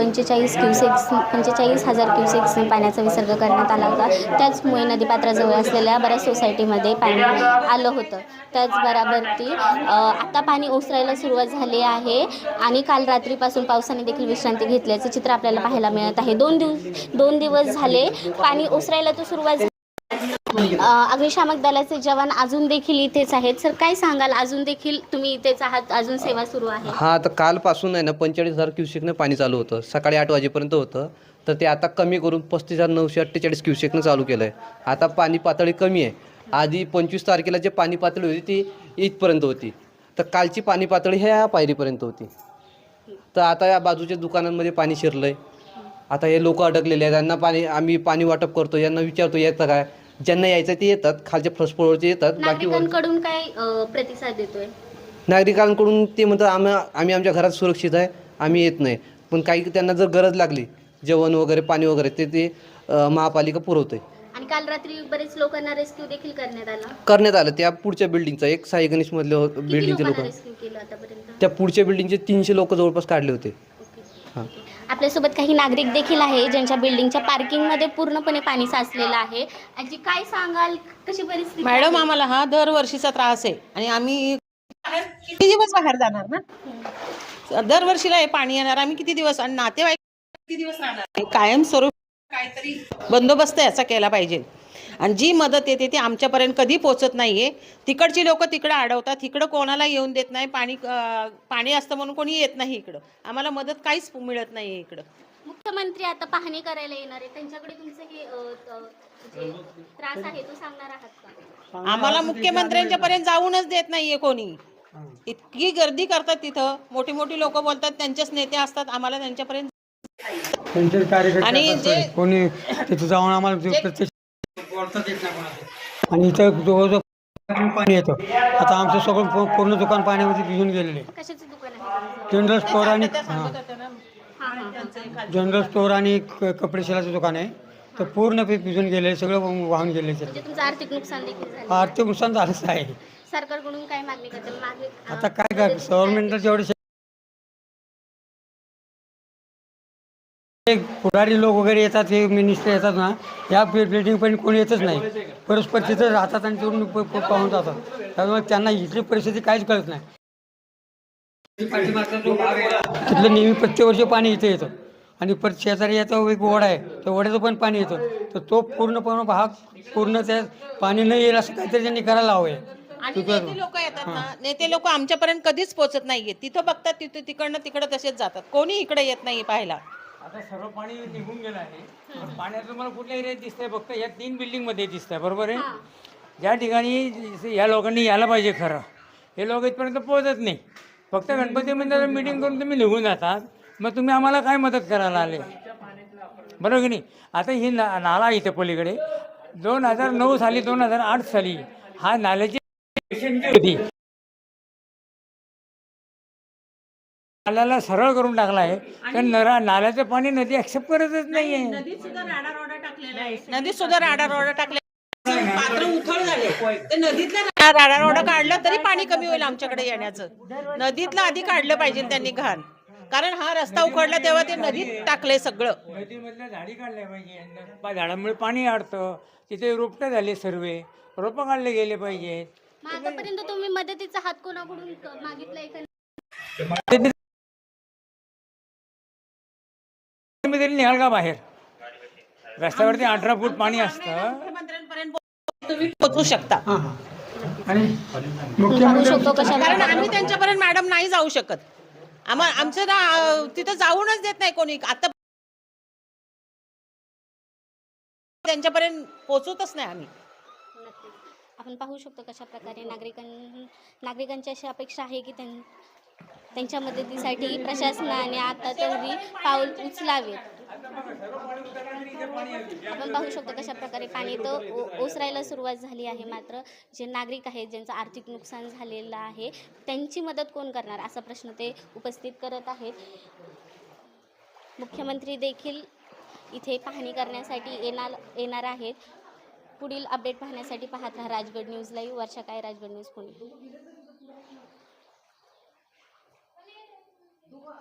पंचेचाळीस क्युसेक्स पंचेचाळीस हजार क्युसेक्स पाण्याचा विसर्ग करण्यात आला होता. त्याचमुळे नदीपात्राजवळ असलेल्या बऱ्याच सोसायटीमध्ये पाणी आलं होतं. त्याचबरोबर ती आता पाणी ओसरायला सुरुवात झाली आहे आणि काल रात्रीपासून पावसाने देखील विश्रांती घेतल्याचं चित्र आपल्याला पाहायला मिळत आहे. दोन दिवस दोन दिवस झाले पाणी ओसरायला तर सुरुवात अग्निशामक दलाचे जवान अजून देखील इथेच आहेत. सर काय सांगाल? अजून देखील तुम्ही इथेच आहात? अजून सेवा सुरू आहे. हा आता कालपासून आहे ना पंचेचाळीस हजार क्युसेकनं पाणी चालू होतं. सकाळी आठ वाजेपर्यंत होतं. तर ते आता कमी करून पस्तीस हजार नऊशे अठ्ठेचाळीस क्युसेकनं चालू केलं आहे आता पाणी पातळी कमी आहे. आधी पंचवीस तारखेला जे पाणी पातळी होती ती इथपर्यंत होती. तर कालची पाणी पातळी ह्या पायरीपर्यंत होती. तर आता या बाजूच्या दुकानांमध्ये पाणी शिरलं आहे आता हे लोक अडकलेले आहेत. त्यांना पाणी आम्ही पाणी वाटप करतो यांना विचारतो येतं काय? ज्यांना यायचं ते येतात खालच्या फर्स्ट फ्लोअरचे येतात बाकी नागरिकांकडून काय अ, प्रतिसाद देतोय? नागरिकांकडून ते म्हणतात आम्ही आम्ही आमच्या घरात सुरक्षित आहे आम्ही येत नाही. पण काही त्यांना जर गरज लागली जेवण वगैरे पाणी वगैरे ते ते अ, महापालिका पुरवते आणि काल रात्री बरेच लोकांना रेस्क्यू देखील करण्यात आला? करण्यात आलं. त्या पुढच्या बिल्डिंगचा एक साई गणेशमधले किती बिल्डिंगचे लोकांना लोक रेस्क्यू केलं आतापर्यंत? त्या पुढच्या बिल्डिंगचे तीनशे लोक जवळपास काढले होते. ओके. हां. आपल्यासोबत काही नागरिक देखील आहे ज्यांच्या बिल्डिंगच्या पार्किंगमध्ये पूर्णपणे पाणी साचलेलं आहे. आजी काय सांगाल? कशी परिस्थिती मॅडम आहे? आम्हाला हा दरवर्षीचा त्रास आहे आणि आम्ही किती दिवस बाहेर जाणार ना? दरवर्षीला हे पाणी येणार आम्ही किती दिवस आणि नातेवाईक किती दिवस राहणार? कायम स्वरूप काहीतरी बंदोबस्त याचा केला पाहिजे. आणि जी मदत येते ती आमच्यापर्यंत कधी पोचत नाहीये. तिकडची लोक तिकडं अडवतात इकडं कोणाला येऊन देत नाही पाणी पाणी असतं म्हणून कोणी येत नाही इकडं. आम्हाला मदत काहीच मिळत नाहीये इकडं. मुख्यमंत्री आता पाहणी करायला येणार आहे. त्यांच्याकडे तुमचं हे त्रास आहे तो सांगणार आहात का? आम्हाला मुख्यमंत्र्यांच्या पर्यंत जाऊनच देत नाहीये कोणी. इतकी गर्दी करतात तिथं. मोठी मोठी लोक बोलतात त्यांचेच नेते असतात आम्हाला त्यांच्यापर्यंत त्यांचे आणि. जे- कोणी तिथे जाऊन आम्हाला प्रत्यक्ष बोलताच येत नाही कोणाला. आणि इथं जवळजवळ पाणी येतं. आता आमचं सगळं पूर्ण दुकान पाण्यामध्ये भिजून गेलेलं आहे. कशाचं दुकान आहे? जनरल स्टोअर आणि हां. हां हां जनरल स्टोअर आणि कपडे शिलाचं दुकान आहे. तर पूर्ण भिजून गेले सगळं वाहून गेले म्हणजे तुमचं आर्थिक नुकसान देखील झालं. आर्थिक नुकसान झालंच आहे. सरकारकडून काय मागणी आता काय काय गव्हर्नमेंटला जेवढे पुढारी लोक वगैरे येतात हे मिनिस्टर येतात ना या बिल्डिंग पण कोणी येतच नाही. परस्पर तिथं राहतात आणि प- पाहून जातात. त्यामुळे त्यांना इथली परिस्थिती काहीच कळत नाही. तिथलं नेहमी प्रत्येक वर्षी पाणी इथे येतं. आणि परत शेजारी येतं एक ओढा आहे त्या ओढ्याचं पण पाणी येतं. तर तो पूर्णपणे भाग पूर्ण त्या पाणी न येईल असं काहीतरी त्यांनी करायला हवं आहे. आणि नेते लोक येतात ना नेते लोक आमच्यापर्यंत कधीच पोहोचत नाहीये. तिथं बघतात तिथं तिकडनं तिकडं तसेच जातात. कोणी इकडे येत नाही पाहायला. आता सर्व पाणी निघून गेलं आहे. पण पाण्याचं तुम्हाला कुठल्या एरियात दिसतंय? फक्त या तीन बिल्डिंगमध्ये दिसतंय. बरोबर आहे? ज्या ठिकाणी या लोकांनी यायला पाहिजे खरं. हे लोक इथपर्यंत पोहोचत नाही. फक्त गणपती मंदिरात मिटिंग करून तुम्ही निघून जातात. मग तुम्ही आम्हाला काय मदत करायला आले? बरोबर की नाही? आता ही ना नाला इथे पलीकडे. दोन हजार नऊ साली दोन हजार आठ साली हा नाल्याची होती नाल्याला सरळ करून टाकला आहे. तर नरा नाल्याचं पाणी नदी ऍक्सेप्ट करतच नाहीये. नदीत सुद्धा राडा रोडा टाकलेला आहे. नदीत सुद्धा राडा रोडा टाकले पात्र उथळ झाले. ते नदीतला राडा रोडा काढला तरी पाणी कमी होईल आमच्याकडे येण्याचं. नदीतलं आधी काढलं पाहिजे त्यांनी घाण. कारण हा रस्ता उखडला तेव्हा ते नदीत टाकले सगळं. नदीमधल्या झाडी काढल्या पाहिजे. पा- झाडामुळे पाणी अडतं तिथे रोपटं झाले सर्व. रोपं काढले गेले पाहिजेत. मग आतापर्यंत तुम्ही मदतीचा हात कोणाकडून क- मागितलाय का? तरी निघाल का बाहेर? रस्त्यावरती अठरा फूट पाणी असतं. तुम्ही पोहोचू शकता. आणि कारण आम्ही त्यांच्यापर्यंत मॅडम नाही जाऊ शकत. आमचं ना तिथं जाऊनच देत नाही कोणी. आता त्यांच्यापर्यंत पोहोचतच नाही आम्ही. आपण पाहू शकतो कशा प्रकारे नागरिकां नागरिकांची अशी अपेक्षा आहे की त्यां त्यांच्या मदतीसाठी प्रशासनाने आता तरी पाऊल उचलावेत आपण पाहू शकतो कशा प्रकारे पाणी तर ओ- ओसरायला सुरुवात झाली आहे. मात्र जे नागरिक आहेत ज्यांचं आर्थिक नुकसान झालेलं आहे त्यांची मदत कोण करणार असा प्रश्न ते उपस्थित करत आहेत. मुख्यमंत्री देखील इथे पाहणी करण्यासाठी येणार येणार आहेत. पुढील अपडेट पाहण्यासाठी पाहत राहा. Rajgad news live. वर्षा काय राजगड न्यूज पुणे. 如果。